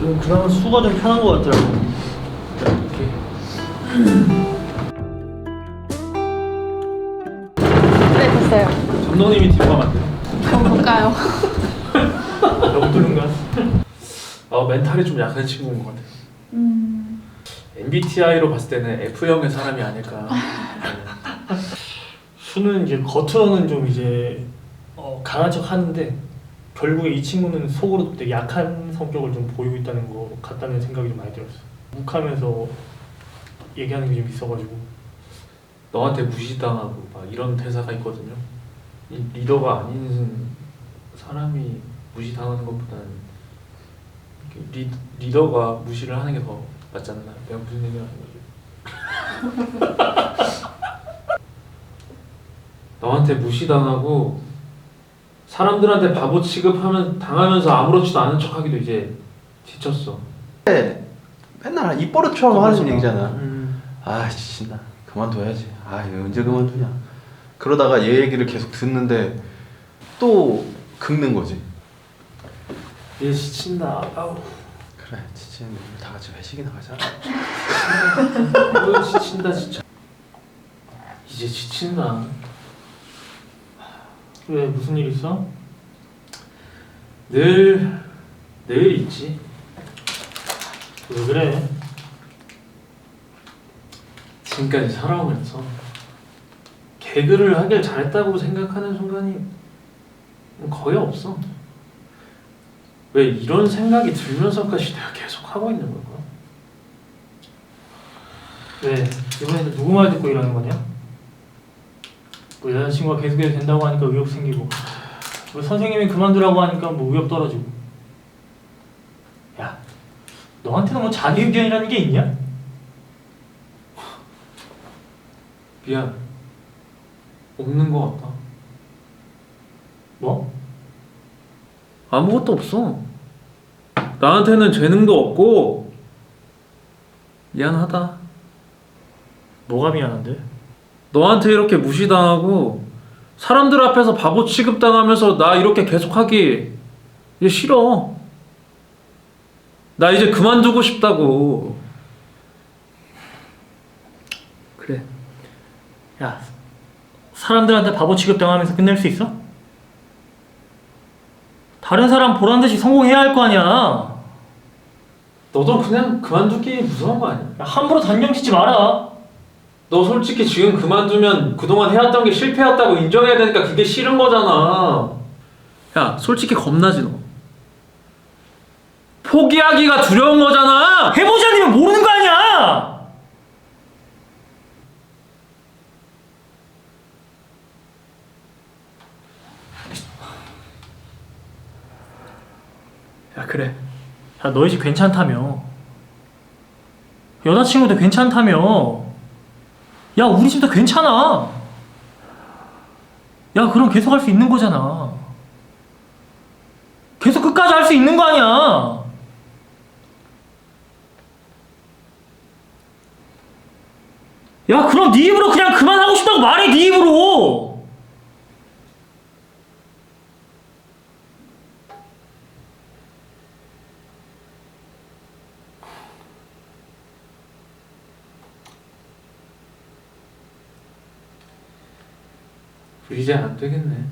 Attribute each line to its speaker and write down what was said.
Speaker 1: 지금 그나마 수가 좀 편한 것 같더라고. 이렇게.
Speaker 2: 네, 됐어요.
Speaker 1: 감독님이 가면 안 돼.
Speaker 2: 그럼 볼까요?
Speaker 1: 너무 뚫는가? 아 멘탈이 좀 약한 친구인 것 같아.
Speaker 2: 음,
Speaker 1: MBTI로 봤을 때는 F형의 사람이 아닐까. 네. 수는 이제 겉으로는 좀 이제 어, 강한 척 하는데 결국에 이 친구는 속으로 되게 약한 성격을 좀 보이고 있다는 거 같다는 생각이 좀 많이 들었어. 욱하면서 얘기하는 게 좀 있어가지고 너한테 무시당하고 막 이런 대사가 있거든요. 이 리더가 아닌 사람이 무시당하는 것보다는 리, 리더가 무시를 하는 게 더 낫지 않나? 내가 무슨 얘기를 하는 거지? 너한테 무시당하고 사람들한테 바보 취급하면 당하면서 아무렇지도 않은 척하기도 이제 지쳤어.
Speaker 3: 맨날 입버릇처럼 하는 얘기잖아.
Speaker 1: 음.
Speaker 3: 아씨 나 그만둬야지. 아 이거 언제 그만두냐. 그러다가 얘 얘기를 계속 듣는데 또 긁는 거지.
Speaker 1: 얘 지친다. 아우.
Speaker 3: 그래 지친 우리 다 같이 회식이나 가자.
Speaker 1: 너 지친다 진짜. 이제 지친다. 왜 무슨 일 있어? 늘 늘 있지. 왜 그래? 지금까지 살아오면서 개그를 하길 잘했다고 생각하는 순간이 거의 없어. 왜 이런 생각이 들면서까지 내가 계속 하고 있는 걸까? 왜 이번에는 누구 말 듣고 이러는 거냐? 뭐 여자친구가 계속해서 된다고 하니까 의욕 생기고 뭐 선생님이 그만두라고 하니까 뭐 의욕 떨어지고 야 너한테는 뭐 자기 의견이라는 게 있냐? 미안 없는 거 같다 뭐? 아무것도 없어 나한테는 재능도 없고 미안하다 뭐가 미안한데? 너한테 이렇게 무시당하고 사람들 앞에서 바보 취급당하면서 나 이렇게 계속하기 이제 싫어. 나 이제 그만두고 싶다고. 그래. 야, 사람들한테 바보 취급당하면서 끝낼 수 있어? 다른 사람 보란 듯이 성공해야 할 거 아니야. 너도 그냥 그만두기 무서운 거 아니야? 야, 함부로 단정 짓지 마라. 너 솔직히 지금 그만두면 그동안 해왔던 게 실패였다고 인정해야 되니까 그게 싫은 거잖아. 야, 솔직히 겁나지 너. 포기하기가 두려운 거잖아. 해보지 않으면 모르는 거 아니야. 야, 그래. 야, 너희 집 괜찮다며. 여자친구도 괜찮다며. 야, 우리 집도 괜찮아. 야, 그럼 계속 할 수 있는 거잖아. 계속 끝까지 할 수 있는 거 아니야. 야, 그럼 네 입으로 그냥 그만하고 싶다고 말해, 네 입으로. 이제 안 되겠네.